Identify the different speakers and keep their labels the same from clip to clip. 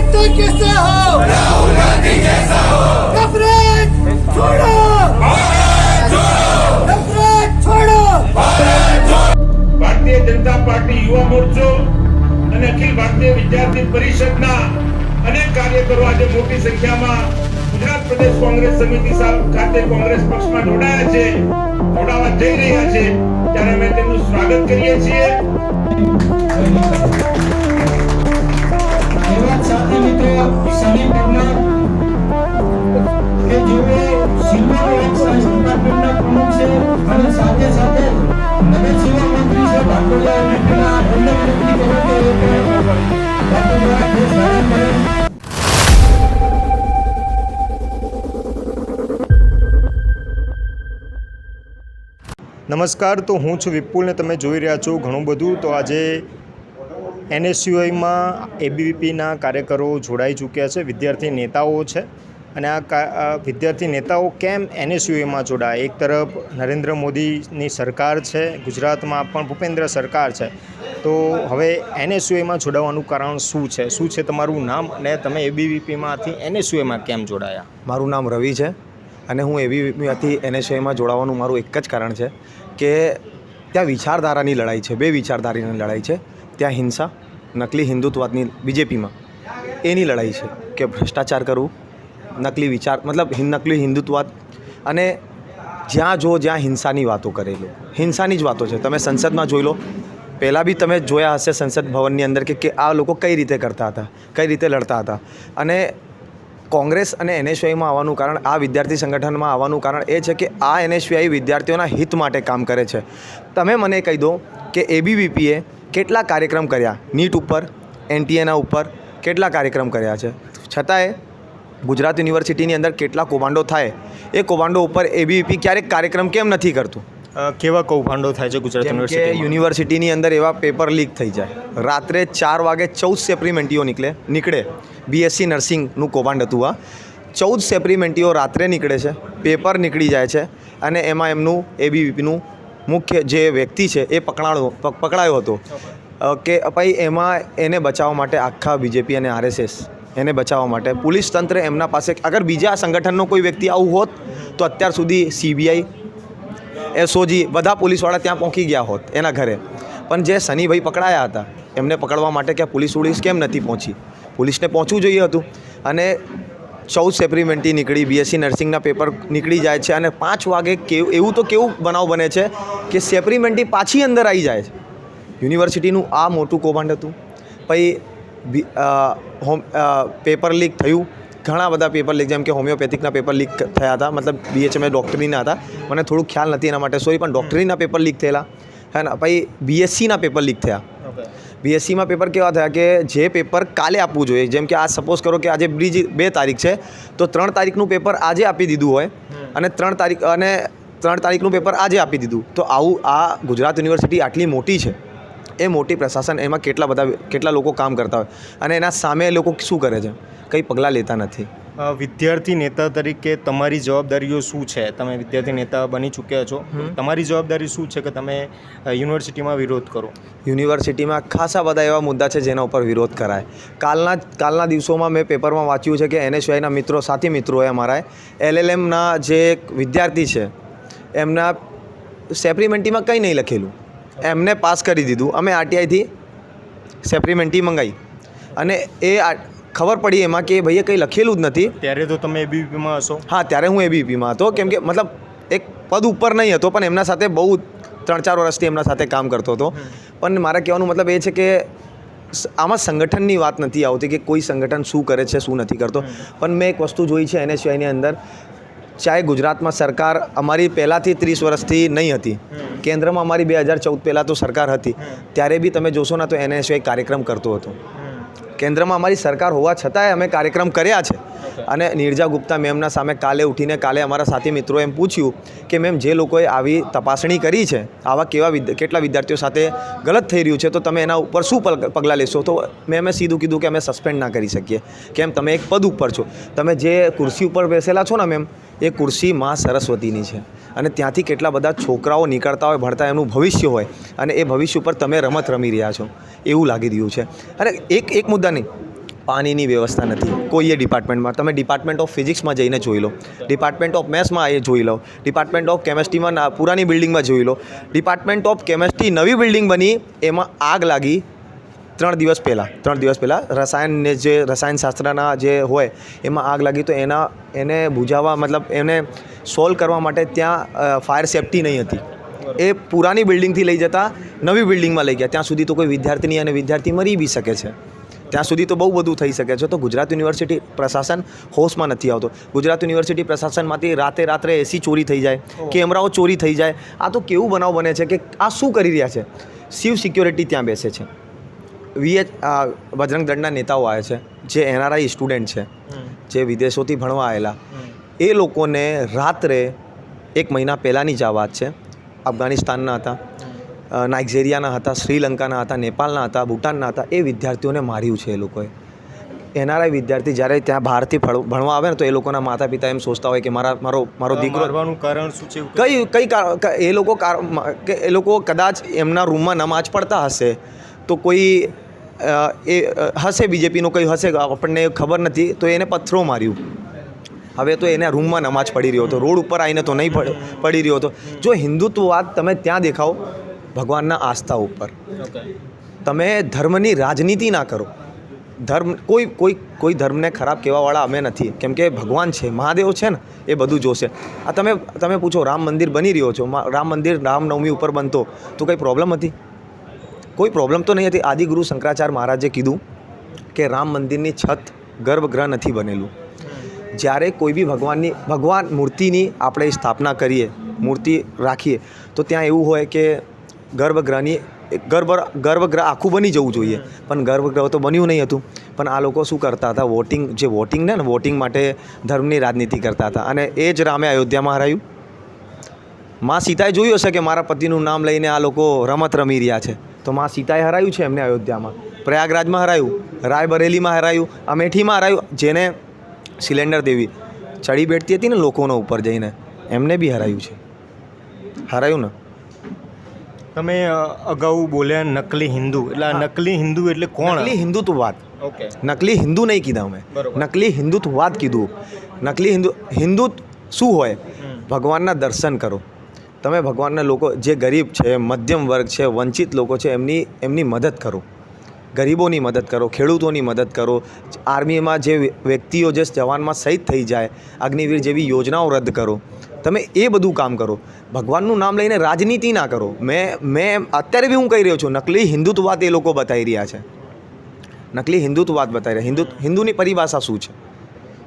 Speaker 1: तो कैसे हो राहुल गांधी जैसा हो नफरत छोड़ो नफरत छोड़ो
Speaker 2: ભારતીય જનતા પાર્ટી યુવા મોરચો અને અખિલ ભારતીય વિદ્યાર્થી પરિષદના અનેક કાર્યકરો આજે મોટી સંખ્યામાં ગુજરાત પ્રદેશ કોંગ્રેસ સમિતિ સા- ખાતે કોંગ્રેસ પક્ષમાં જોડાયા છે જોડાવા જઈ રહ્યા છે ત્યારે અમે તેમનું સ્વાગત કરીએ છીએ
Speaker 3: એવા જ સાથે
Speaker 4: નમસ્કાર તો હું છું વિપુલ ને તમે જોઈ રહ્યા છો ઘણું બધું. તો આજે એનએસયુઆઈમાં એબીવીપીના કાર્યકરો જોડાઈ ચૂક્યા છે, વિદ્યાર્થી નેતાઓ છે અને આ વિદ્યાર્થી નેતાઓ કેમ એનએસયુએમાં જોડાય? એક તરફ નરેન્દ્ર મોદીની સરકાર છે, ગુજરાતમાં પણ ભૂપેન્દ્ર સરકાર છે. તો હવે એનએસયુઆઈમાં જોડાવાનું કારણ શું છે? શું છે તમારું નામ અને તમે એબીવીપીમાંથી એનએસયુએમાં કેમ જોડાયા?
Speaker 5: મારું નામ રવિ છે અને હું એબીવીપીમાંથી એનએસઆઈમાં જોડાવાનું મારું એક જ કારણ છે કે ત્યાં વિચારધારાની લડાઈ છે, બે વિચારધારાની લડાઈ છે. ત્યાં હિંસા નકલી હિન્દુત્વની બીજેપીમાં. એની લડાઈ છે કે ભ્રષ્ટાચાર કરવું, નકલી વિચાર, મતલબ નકલી હિન્દુત્વવાદ. અને જ્યાં જો જ્યાં હિંસાની વાતો કરે લોકો. હિંસાની જ વાતો છે. તમે સંસદમાં જોઈ લો. પહેલાં બી તમે જોયા હશે સંસદ ભવનની અંદર કે આ લોકો કઈ રીતે કરતા હતા, કઈ રીતે લડતા હતા. અને કોંગ્રેસ અને એનએસયુઆઈમાં આવવાનું કારણ, આ વિદ્યાર્થી સંગઠનમાં આવવાનું કારણ એ છે કે, આ એનએસયુઆઈ વિદ્યાર્થીઓના હિત માટે કામ કરે છે. તમે મને કહી દો કે એબીવીપીએ કેટલા કાર્યક્રમ કર્યા? નીટ ઉપર એનટીએના ઉપર કેટલા કાર્યક્રમ કર્યા છે? છતાંય ગુજરાત યુનિવર્સિટીની અંદર કેટલા કૌભાંડો થાય? એ કૌભાંડો ઉપર એબીવીપી ક્યારેક કાર્યક્રમ કેમ નથી કરતું?
Speaker 4: કેવા કૌભાંડો થાય છે ગુજરાત યુનિવર્સિટી
Speaker 5: યુનિવર્સિટીની અંદર એવા પેપર લીક થઈ જાય. રાત્રે ચાર વાગે ચૌદ સેપ્રિમેન્ટીઓ નીકળે નીકળે. બીએસસી નર્સિંગનું કૌભાંડ હતું આ. ચૌદ સેપ્રિમેન્ટીઓ રાત્રે નીકળે છે પેપર નીકળી જાય છે અને એમાં એમનું એબીવીપીનું મુખ્ય જે વ્યક્તિ છે એ પકડાણો પકડાયો હતો. કે ભાઈ એમાં એને બચાવવા માટે આખા બીજેપી અને આરએસએસ એને બચાવવા માટે. પોલીસ તંત્ર એમના પાસે, અગર બીજા સંગઠનનો કોઈ વ્યક્તિ આવું હોત, તો અત્યાર સુધી સીબીઆઈ એસઓજી બધા પોલીસવાળા ત્યાં પહોંચી ગયા હોત, એના ઘરે. પણ જે સનીભાઈ પકડાયા હતા, એમને પકડવા માટે કે પોલીસ પોલીસ કેમ નથી પહોંચી? પોલીસને પહોંચવું જોઈએ હતું. અને ચૌદ સેપ્રિમેન્ટી નીકળી બીએસસી નર્સિંગના પેપર નીકળી જાય છે અને પાંચ વાગે કેવું, એવું તો કેવું બનાવ બને છે કે સેપ્રિમેન્ટી પાછી અંદર આવી જાય છે. યુનિવર્સિટીનું આ મોટું કૌભાંડ હતું. પછી હોમ પેપર લીક થયું. ઘણા બધા પેપર લીક, જેમ કે હોમિયોપેથિકના પેપર લીક થયા હતા. મતલબ બીએચએમએ ડૉક્ટરીના હતા. મને થોડું ખ્યાલ નથી એના માટે. સોરી, પણ ડૉક્ટરીના પેપર લીક થયેલા. હે ને? પછી બીએસસીના પેપર લીક થયા. બીએસસીમાં પેપર કેવા થયા કે જે પેપર કાલે આપવું જોઈએ? જેમ કે આ સપોઝ કરો કે આજે બીજી બે તારીખ છે તો ત્રણ તારીખનું પેપર આજે આપી દીધું હોય અને ત્રણ તારીખ અને ત્રણ તારીખનું પેપર આજે આપી દીધું. તો આવું આ ગુજરાત યુનિવર્સિટી આટલી મોટી છે? એ મોટી પ્રશાસન એમાં કેટલા બધા કેટલા લોકો કામ કરતા હોય? અને એના સામે એ લોકો શું કરે છે? કંઈ પગલાં લેતા નથી.
Speaker 4: વિદ્યાર્થી નેતા તરીકે તમારી જવાબદારીઓ શું છે? તમે વિદ્યાર્થી નેતા બની ચૂક્યા છો. તમારી જવાબદારી શું છે કે તમે યુનિવર્સિટીમાં વિરોધ કરો?
Speaker 5: યુનિવર્સિટીમાં ખાસા બધા એવા મુદ્દા છે જેના ઉપર વિરોધ કરાય. કાલના કાલના દિવસોમાં મેં પેપરમાં વાંચ્યું છે કે એનએસયુઆઈના મિત્રો સાથી મિત્રોએ અમારા એલએલએમના જે એક વિદ્યાર્થી છે એમના સેપ્રિમેન્ટીમાં કંઈ નહીં લખેલું. એમને પાસ કરી દીધું. અમે આરટીઆઈથી સેપ્રિમેન્ટી મંગાવી અને એ ખબર પડી એમાં કે ભાઈએ કંઈ લખેલું જ નથી.
Speaker 4: ત્યારે તો તમે એબીવીપીમાં હશો.
Speaker 5: હા ત્યારે હું એબીવીપીમાં હતો. કેમ કે મતલબ એક પદ ઉપર નહીં હતો પણ એમના સાથે બહુ ત્રણ ચાર વર્ષથી એમના સાથે કામ કરતો હતો. પણ મારા કહેવાનું મતલબ એ છે કે આમાં સંગઠનની વાત નથી આવતી કે કોઈ સંગઠન શું કરે છે શું નથી કરતો. પણ મેં એક વસ્તુ જોઈ છે એનએસયુઆઈની અંદર. ચાહે ગુજરાતમાં સરકાર અમારી પહેલાંથી ત્રીસ વર્ષથી નહીં હતી. કેન્દ્રમાં અમારી બે હજાર ચૌદ પહેલાં તો સરકાર હતી. ત્યારે બી તમે જોશો ને તો એનએસયુઆઈ કાર્યક્રમ કરતો હતો. કેન્દ્રમાં અમારી સરકાર હોવા છતાંય અમે કાર્યક્રમ કર્યા છે. અને નિર્જા ગુપ્તા મેમના સામે કાલે ઉઠીને કાલે અમારા સાથી મિત્રોએ એમ પૂછ્યું કે મેમ જે લોકોએ આવી તપાસણી કરી છે, આવા કેવા કેટલા વિદ્યાર્થીઓ સાથે ગલત થઈ રહ્યું છે, તો તમે એના ઉપર શું પગ- પગલાં લેશો? તો મેં અમે સીધું કીધું કે અમે સસ્પેન્ડ ના કરી શકીએ. કેમ તમે એક પદ ઉપર છો. તમે જે ખુરશી ઉપર બેસેલા છો ને મેમ, એ ખુરશી માં સરસ્વતીની છે. અને ત્યાંથી કેટલા બધા છોકરાઓ નીકળતા હોય, ભણતા એમનું ભવિષ્ય હોય અને એ ભવિષ્ય ઉપર તમે રમત રમી રહ્યા છો. એવું લાગી રહ્યું છે. અને એક એક મુદ્દા નહીં. પાણીની વ્યવસ્થા નથી. કોઈએ ડિપાર્ટમેન્ટમાં, તમે ડિપાર્ટમેન્ટ ઓફ ફિઝિક્સમાં જઈને જોઈ લો. ડિપાર્ટમેન્ટ ઓફ મેથ્સમાં એ જોઈ લો. ડિપાર્ટમેન્ટ ઓફ કેમેસ્ટ્રીમાં પુરાની બિલ્ડિંગમાં જોઈ લો. ડિપાર્ટમેન્ટ ઓફ કેમેસ્ટ્રી નવી બિલ્ડિંગ બની, એમાં આગ લાગી ત્રણ દિવસ પહેલાં. ત્રણ દિવસ પહેલાં રસાયણને જે રસાયણશાસ્ત્રના જે હોય, એમાં આગ લાગી તો એના, એને બુઝાવવા મતલબ એને સોલ્વ કરવા માટે ત્યાં ફાયર સેફ્ટી નહીં હતી. એ પુરાની બિલ્ડિંગથી લઈ જતા નવી બિલ્ડિંગમાં લઈ ગયા. ત્યાં સુધી તો કોઈ વિદ્યાર્થીની અને વિદ્યાર્થી મરી બી શકે છે. ત્યાં સુધી તો બહુ બધું થઈ શકે છે. તો ગુજરાત યુનિવર્સિટી પ્રશાસન હોશમાં નથી આવતો. ગુજરાત યુનિવર્સિટી પ્રશાસનમાંથી રાતે રાત્રે એસી ચોરી થઈ જાય કેમેરાઓ ચોરી થઈ જાય. આ તો કેવું બનાવ બને છે કે આ શું કરી રહ્યા છે? શિવ સિક્યોરિટી ત્યાં બેસે છે. વીએચ બજરંગ દળના નેતાઓ આવે છે જે એનઆરઆઈ સ્ટુડન્ટ છે જે વિદેશોથી ભણવા આવેલા. એ લોકોને રાત્રે એક મહિના પહેલાંની જ આ વાત છે. અફઘાનિસ્તાનના હતા. નાઇજીરિયાના હતા શ્રીલંકાના હતા નેપાળના હતા ભૂટાનના હતા એ વિદ્યાર્થીઓને માર્યું છે એ લોકોએ. એનઆરઆઈ વિદ્યાર્થી જ્યારે ત્યાં બહારથી ભણ- ભણવા આવે ને તો એ લોકોના માતા પિતા એમ સોચતા હોય કે મારા મારો મારો દીકરો
Speaker 4: મારવાનું કારણ શું છે
Speaker 5: કઈ કઈ? એ લોકો કે એ લોકો કદાચ એમના રૂમમાં નમાજ પડતા હશે તો કોઈ એ હશે બીજેપીનો કંઈ હશે આપણને ખબર નથી તો એને પથ્થરો માર્યું. હવે તો એને રૂમમાં નમાજ પડી રહ્યો હતો રોડ ઉપર આવીને તો નહીં પડી રહ્યો હતો. જો હિન્દુત્વવાદ તમે ત્યાં દેખાઓ ભગવાનના આસ્થા ઉપર. તમે ધર્મની રાજનીતિ ના કરો. ધર્મ કોઈ કોઈ કોઈ ધર્મને ખરાબ કહેવાવાળા અમે નથી. કેમ કે ભગવાન છે મહાદેવ છે ને એ બધું જોશે. આ તમે તમે પૂછો રામ મંદિર બની રહ્યો છો રામ મંદિર રામનવમી ઉપર બનતો તો કંઈ પ્રોબ્લેમ હતી? કોઈ પ્રોબ્લેમ તો નહીં હતી? આદિગુરુ શંકરાચાર્ય મહારાજે કીધું કે રામ મંદિરની છત ગર્ભગૃહ નથી બનેલું. જ્યારે કોઈ બી ભગવાનની ભગવાન મૂર્તિની આપણે સ્થાપના કરીએ મૂર્તિ રાખીએ તો ત્યાં એવું હોય કે ગર્ભગૃહની ગર્ભ ગર્ભગૃહ આખું બની જવું જોઈએ. પણ ગર્ભગૃહ તો બન્યું નહીં હતું. પણ આ લોકો શું કરતા હતા? વોટિંગ જે વોટિંગ ને વોટિંગ માટે ધર્મની રાજનીતિ કરતા હતા. અને એ જ રામે અયોધ્યામાં હરાયું. માં સીતાએ જોયું હશે કે મારા પતિનું નામ લઈને આ લોકો રમત રમી રહ્યા છે. તો માં સીતાએ હરાયું છે એમને અયોધ્યામાં? પ્રયાગરાજમાં હરાયું. રાયબરેલીમાં હરાયું. અમેઠીમાં હરાયું. જેને સિલેન્ડર દેવી ચડી બેઠતી હતી ને લોકોનો ઉપર જઈને. એમને બી હરાયું છે. હરાયું ને?
Speaker 4: તમે અગાઉ બોલ્યા નકલી હિન્દુ. એટલે આ નકલી હિન્દુ એટલે કોણ?
Speaker 5: નકલી હિન્દુત્વવાદ
Speaker 4: ઓકે.
Speaker 5: નકલી હિન્દુ નહીં કીધા
Speaker 4: અમે.
Speaker 5: નકલી હિન્દુત્વવાદ કીધું. નકલી હિન્દુ હિન્દુ શું હોય? ભગવાનના દર્શન કરો. તમે ભગવાનના લોકો જે ગરીબ છે મધ્યમ વર્ગ છે વંચિત લોકો છે એમની એમની મદદ કરો. ગરીબોની મદદ કરો ખેડૂતોની મદદ કરો. આર્મીમાં જે વ્યક્તિઓ જે જવાનમાં શહીદ થઈ જાય અગ્નિવીર જેવી યોજનાઓ રદ કરો. તમે એ બધું કામ કરો. ભગવાનનું નામ લઈને રાજનીતિ ના કરો. મેં મેં અત્યારે બી હું કહી રહ્યો છું, નકલી હિન્દુત્વવાદ એ લોકો બતાવી રહ્યા છે. નકલી હિન્દુત્વવાદ બતાવી રહ્યા હિન્દુ, હિન્દુની પરિભાષા શું છે?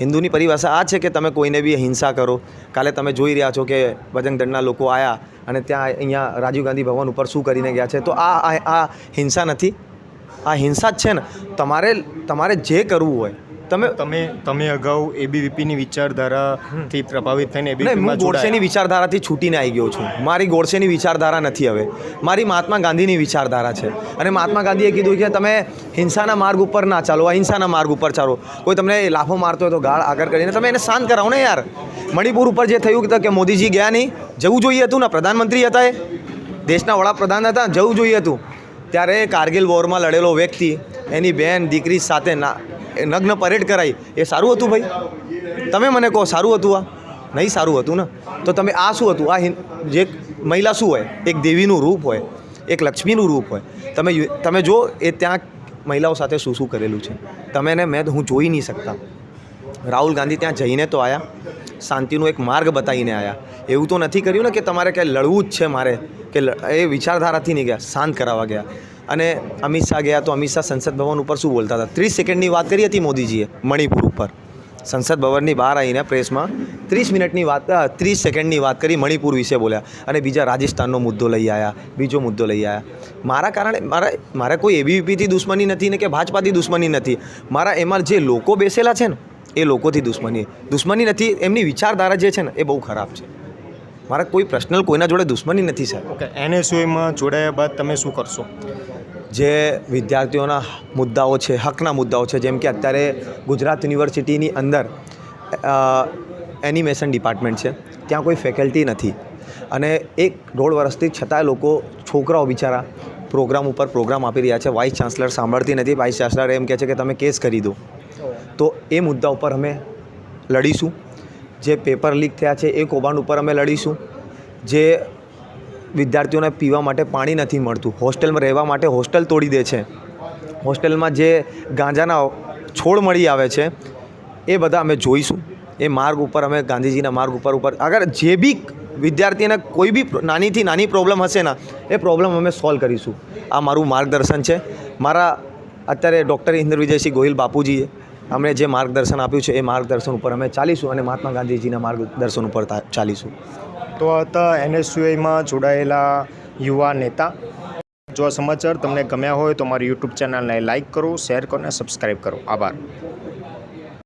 Speaker 5: હિન્દુની પરિભાષા આ છે કે તમે કોઈને બી હિંસા કરો. કાલે તમે જોઈ રહ્યા છો કે બજરંગ દળના લોકો આવ્યા અને ત્યાં અહીંયા રાજીવ ગાંધી ભવન ઉપર શું કરીને ગયા છે. તો આ, આ- આ હિંસા નથી. આ હિંસા જ છે ને. તમારે તમારે જે કરવું હોય તમે
Speaker 4: તમે તમે અગાઉ એબીવીપીની વિચારધારાથી પ્રભાવિત થઈને એબીવીપીમાં
Speaker 5: ગોડસેની વિચારધારાથી છૂટીને આવી ગયો છું. મારી ગોડસેની વિચારધારા નથી હવે. મારી મહાત્મા ગાંધીની વિચારધારા છે. અને મહાત્મા ગાંધીએ કીધું કે તમે હિંસાના માર્ગ ઉપર ના ચાલો અહિંસાના માર્ગ ઉપર ચાલો. કોઈ તમને લાફો મારતો હોય તો ગાળ આગળ કરીને તમે એને શાંત કરાવો ને યાર. મણિપુર ઉપર જે થયું કે કે મોદીજી ગયા નહીં જવું જોઈએ હતું ને? પ્રધાનમંત્રી હતા એ. દેશના વડાપ્રધાન હતા જવું જોઈએ હતું. ત્યારે કારગિલ વોરમાં લડેલો વ્યક્તિ એની બહેન દીકરી સાથે ના નગ્ન પરેડ કરાઈ. એ સારું હતું ભાઈ? તમે મને કહો, સારું હતું આ? નહીં સારું હતું ને? તો તમે આ શું હતું? આ જે મહિલા શું હોય? એક દેવીનું રૂપ હોય, એક લક્ષ્મીનું રૂપ હોય. તમે તમે જો, એ ત્યાં મહિલાઓ સાથે શું શું કરેલું છે? તમે એને મેં હું જોઈ નહીં શકતા. રાહુલ ગાંધી ત્યાં જઈને તો આવ્યા શાંતિનો એક માર્ગ બતાવીને આવ્યા એવું તો નથી કર્યું ને કે તમારે ક્યાંય લડવું જ છે મારે, કે એ વિચારધારાથી નહીં ગયા, શાંત કરાવવા ગયા. અને અમિત શાહ ગયા તો અમિત શાહ સંસદ ભવન ઉપર શું બોલતા હતા? ત્રીસ સેકન્ડની વાત કરી હતી મોદીજીએ મણિપુર ઉપર. સંસદ ભવનની બહાર આવીને પ્રેસમાં ત્રીસ મિનિટની વાત ત્રીસ સેકન્ડની વાત કરી મણિપુર વિશે બોલ્યા. અને બીજા રાજસ્થાનનો મુદ્દો લઈ આવ્યા બીજો મુદ્દો લઈ આવ્યા મારા કારણે, મારા, મારે કોઈ એબીવીપીથી દુશ્મની નથી ને કે ભાજપાથી દુશ્મની નથી. મારા, એમાં જે લોકો બેસેલા છે ને એ લોકોથી દુશ્મની. દુશ્મની નથી એમની વિચારધારા જે છે ને એ બહુ ખરાબ છે. મારા કોઈ પર્સનલ કોઈના જોડે દુશ્મની નથી સાહેબ.
Speaker 4: ઓકે એનએસયુમાં જોડાયા બાદ તમે શું કરશો?
Speaker 5: જે વિદ્યાર્થીઓના મુદ્દાઓ છે હકના મુદ્દાઓ છે જેમ કે અત્યારે ગુજરાત યુનિવર્સિટીની અંદર એનિમેશન ડિપાર્ટમેન્ટ છે ત્યાં કોઈ ફેકલ્ટી નથી. અને એક દોઢ વર્ષથી છતાંય લોકો છોકરાઓ બિચારા પ્રોગ્રામ ઉપર પ્રોગ્રામ આપી રહ્યા છે વાઇસ ચાન્સલર સાંભળતી નથી. વાઇસ ચાન્સલર એમ કહે છે કે તમે કેસ કરી દો. તો એ મુદ્દા ઉપર અમે લડીશું. જે પેપર લીક થયા છે એ કૌભાંડ ઉપર અમે લડીશું. જે વિદ્યાર્થીઓને પીવા માટે પાણી નથી મળતું, હોસ્ટેલમાં રહેવા માટે હોસ્ટેલ તોડી દે છે. હોસ્ટેલમાં જે ગાંજાના છોડ મળી આવે છે, એ બધા અમે જોઈશું. એ માર્ગ ઉપર અમે ગાંધીજીના માર્ગ ઉપર ઉપર, અગર જે બી વિદ્યાર્થીને કોઈ બી નાનીથી નાની પ્રોબ્લેમ હશે ને, એ પ્રોબ્લેમ અમે સોલ્વ કરીશું. આ મારું માર્ગદર્શન છે. મારા અત્યારે ડૉક્ટર ઇન્દ્ર વિજયસિંહ ગોહિલ બાપુજીએ અમને જે માર્ગદર્શન આપ્યું છે એ માર્ગદર્શન ઉપર અમે ચાલીશું અને મહાત્મા ગાંધીજીના માર્ગદર્શન ઉપર ચાલીશું.
Speaker 4: તો હતા એનએસયુઆઈમાં જોડાયેલા યુવા નેતા, જો આ સમાચાર તમને ગમ્યા હોય તો મારી યુટ્યુબ ચેનલને લાઇક કરો, શેર કરો અને સબસ્ક્રાઈબ કરો. આભાર.